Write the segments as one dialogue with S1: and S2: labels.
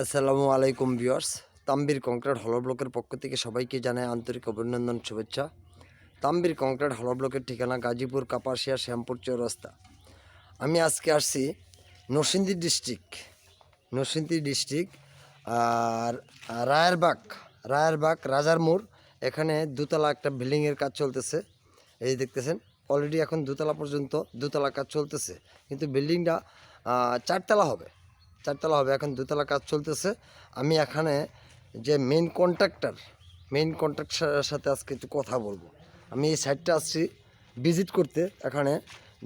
S1: আসসালামু আলাইকুম viewers. Tambir concrete হলো ব্লকের পক্ষ থেকে সবাইকে জানাই আন্তরিক অভিনন্দন, শুভেচ্ছা। তাম্বির কংক্রিট হলো ব্লকের ঠিকানা গাজীপুর, কাপাসিয়া, শ্যামপুর চৌরাস্তা। আমি আজকে আসছি নরসিংদী ডিস্ট্রিক্ট নরসিংদী ডিস্ট্রিক্ট, আর রায়েরবাগ রায়েরবাগ রাজার মোড় এখানে দুতলা একটা বিল্ডিংয়ের কাজ চলতেছে। এই দেখতেছেন অলরেডি এখন দুতলা পর্যন্ত দুতলা কাজ চলতেছে। কিন্তু বিল্ডিংটা চারতলা হবে। চারতলা হবে, এখন দুতলা কাজ চলতেছে। আমি এখানে যে মেইন কন্ট্রাক্টর মেইন কন্ট্রাক্টরের সাথে আজকে একটু কথা বলব। আমি এই সাইডটা আসছি ভিজিট করতে এখানে,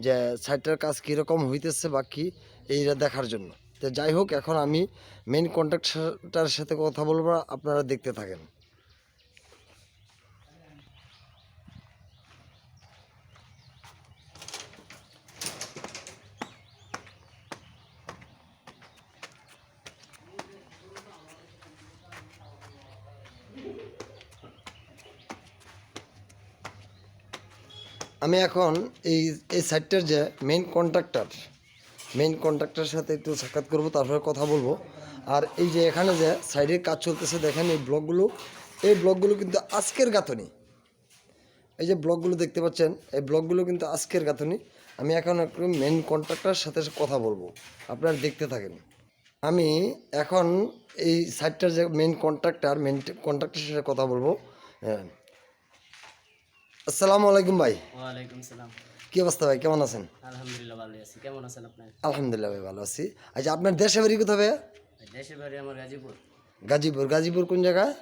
S1: যে সাইটটার কাজ কীরকম হইতেছে বা কী, এইটা দেখার জন্য। তো যাই হোক, এখন আমি মেন কন্ট্রাক্টরটার সাথে কথা বলব, আপনারা দেখতে থাকেন। আমি এখন এই এই সাইটটার যে মেইন কন্ট্রাক্টর মেইন কন্ট্রাক্টরের সাথে একটু সাক্ষাৎ করব, তারপরে কথা বলব। আর এই যে এখানে যে সাইডের কাজ চলতেছে, দেখেন এই ব্লকগুলো। এই ব্লকগুলো কিন্তু আজকের গাঁথনি। এই যে ব্লকগুলো দেখতে পাচ্ছেন, এই ব্লকগুলো কিন্তু আজকের গাঁথনি। আমি এখন একটু মেইন কন্ট্রাক্টরের সাথে কথা বলব, আপনারা দেখতে থাকেন। আমি এখন এই সাইটটার যে মেইন কন্ট্রাক্টর মেইন কন্ট্রাক্টরের সাথে কথা বলব। হ্যাঁ। আসসালামু আলাইকুম ভাই।
S2: ওয়ালাইকুম সালাম।
S1: কি অবস্থা ভাই? কেমন আছেন?
S2: আলহামদুলিল্লাহ ভালো আছি। কেমন আছেন আপনার?
S1: আলহামদুলিল্লাহ ভাই ভালো আছি। আচ্ছা আপনার দেশে বাড়ি কোথায় ভাইয়া?
S2: দেশের বাড়ি আমার গাজীপুর।
S1: গাজীপুর। গাজীপুর কোন জায়গায়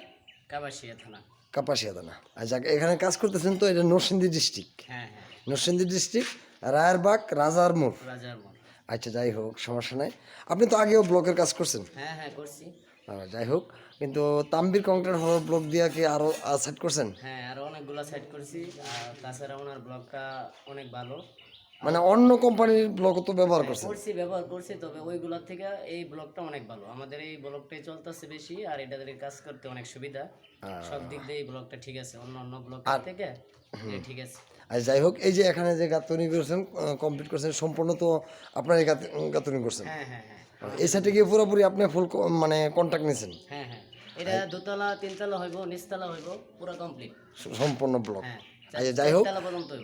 S2: কাবাসিয়া থানা।
S1: কাপাসিয়া দানা আচ্ছা এখানে কাজ করতেছেন তো এটা নরসিংদী ডিস্ট্রিক্ট
S2: হ্যাঁ হ্যাঁ।
S1: নরসিংদী ডিস্ট্রিক্ট রায়েরবাগ রাজার মোড়
S2: রাজার মোড়
S1: আচ্ছা যাই হোক সমস্যা নাই। আপনি তো আগেও ব্লকের কাজ করছেন?
S2: হ্যাঁ হ্যাঁ করছি।
S1: যাই হোক কিন্তু তাম্বির কংক্রিট হল ব্লক দিয়ে কি আরও সেট করছেন?
S2: হ্যাঁ আরও অনেকগুলো সাইড করছি তাছাড়া ওনার ব্লগটা অনেক ভালো।
S1: মানে অন্য কোম্পানির ব্লকও তো ব্যবহার করছেন?
S2: করছি ব্যবহার করছি তবে ওইগুলোর থেকে এই ব্লগটা অনেক ভালো। আমাদের এই ব্লগটাই চলতেছে বেশি আর এটাদের কাজ করতে অনেক সুবিধা। সব দিক দিয়ে এই ব্লগটা ঠিক আছে অন্য অন্য ব্লগ থেকে ঠিক আছে।
S1: আর যাই হোক এই যে এখানে যে গাঁথনি করছেন কমপ্লিট করছেন সম্পূর্ণ তো আপনার এই গাঁথ- গাঁথনি করছেন?
S2: হ্যাঁ হ্যাঁ হ্যাঁ।
S1: এই সাইডে গিয়ে পুরোপুরি আপনি ফুল মানে কন্ট্যাক্ট নিয়েছেন
S2: হ্যাঁ হ্যাঁ। এটা দোতলা তিনতলা হইব নিচতলা হইব পুরো কমপ্লিট
S1: সম্পূর্ণ ব্লক
S2: হ্যাঁ
S1: আচ্ছা যাই হোক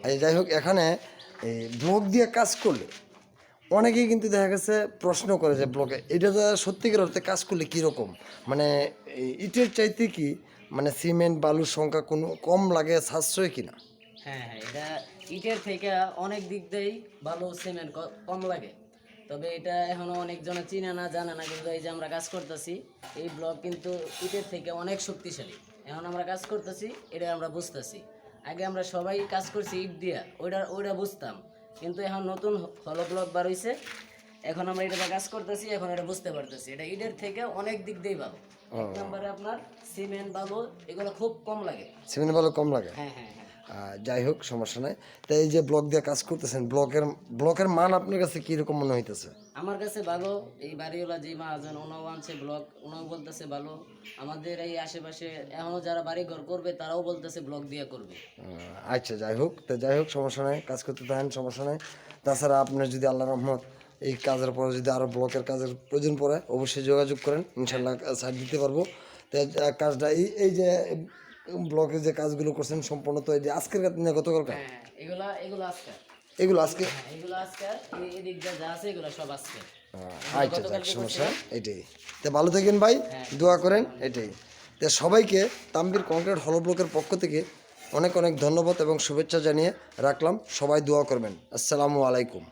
S1: আচ্ছা যাই হোক এখানে ব্লক দিয়ে কাজ করলে অনেকেই কিন্তু দেখা গেছে প্রশ্ন করে যে ব্লকে এটা তো সত্যিকার অর্থে কাজ করলে কীরকম? মানে ইটের চাইতে কি মানে সিমেন্ট বালুর সংখ্যা কোনো কম লাগে সাশ্রয় কিনা?
S2: হ্যাঁ হ্যাঁ এটা ইটের থেকে অনেক দিক দিয়েই ভালো সিমেন্ট কম লাগে। তবে এটা এখনও অনেকজনে চিনে না জানে না কিন্তু এই যে আমরা কাজ করতেছি এই ব্লক কিন্তু ইটের থেকে অনেক শক্তিশালী। এখন আমরা কাজ করতেছি এটা আমরা বুঝতেছি। আগে আমরা সবাই কাজ করছি ইট দিয়া ওইটা ওইটা বুঝতাম। কিন্তু এখন নতুন হলো ব্লক বার হইছে এখন আমরা এটা কাজ করতেছি এখন এটা বুঝতে পারতেছি। এটা ইটের থেকে অনেক দিক দিয়ে ভালো। এক নম্বরে আপনার সিমেন্ট বালু এগুলো খুব কম লাগে।
S1: সিমেন্ট বালু কম লাগে?
S2: হ্যাঁ হ্যাঁ।
S1: যাই হোক সমস্যা নাই। তো এই যে ব্লক দিয়ে কাজ করতেছেন ব্লকের ব্লকের মান আপনার কাছে কীরকম মনে হইতেছে?
S2: আমার কাছে ভালো এই বাড়িওয়ালা যে মহাজন ওনাও আনছে ব্লক ওনাও বলতেছে ভালো। আমাদের এই আশেপাশে এখনও যারা বাড়ি ঘর করবে তারাও বলতেছে ব্লক দিয়ে করবে।
S1: আচ্ছা যাই হোক তো যাই হোক সমস্যা নাই কাজ করতে থাকেন সমস্যা নাই। তাছাড়া আপনার যদি আল্লাহ রহমত এই কাজের পরে যদি আরও ব্লকের কাজের প্রয়োজন পড়ে অবশ্যই যোগাযোগ করেন ইনশাল্লাহ সাইড দিতে পারব। তো কাজটা এই এই যে ব্লকের যে কাজগুলো করছেন সম্পূর্ণ তো এই যে আজকের কাজ না গতকাল কাজ
S2: হ্যাঁ এগুলা এগুলো
S1: এগুলো আজকে?
S2: হ্যাঁ এগুলো আজকাল এই- এদিক যা আছে এগুলো সব আজকাল
S1: আহ, আচ্ছা যাক সমস্যা এটাই। তো ভালো থাকেন ভাই দোয়া করেন এটাই। তো সবাইকে তাম্বির কংক্রিট হল ব্লকের পক্ষ থেকে অনেক অনেক ধন্যবাদ এবং শুভেচ্ছা জানিয়ে রাখলাম। সবাই দোয়া করবেন। আসসালামু আলাইকুম।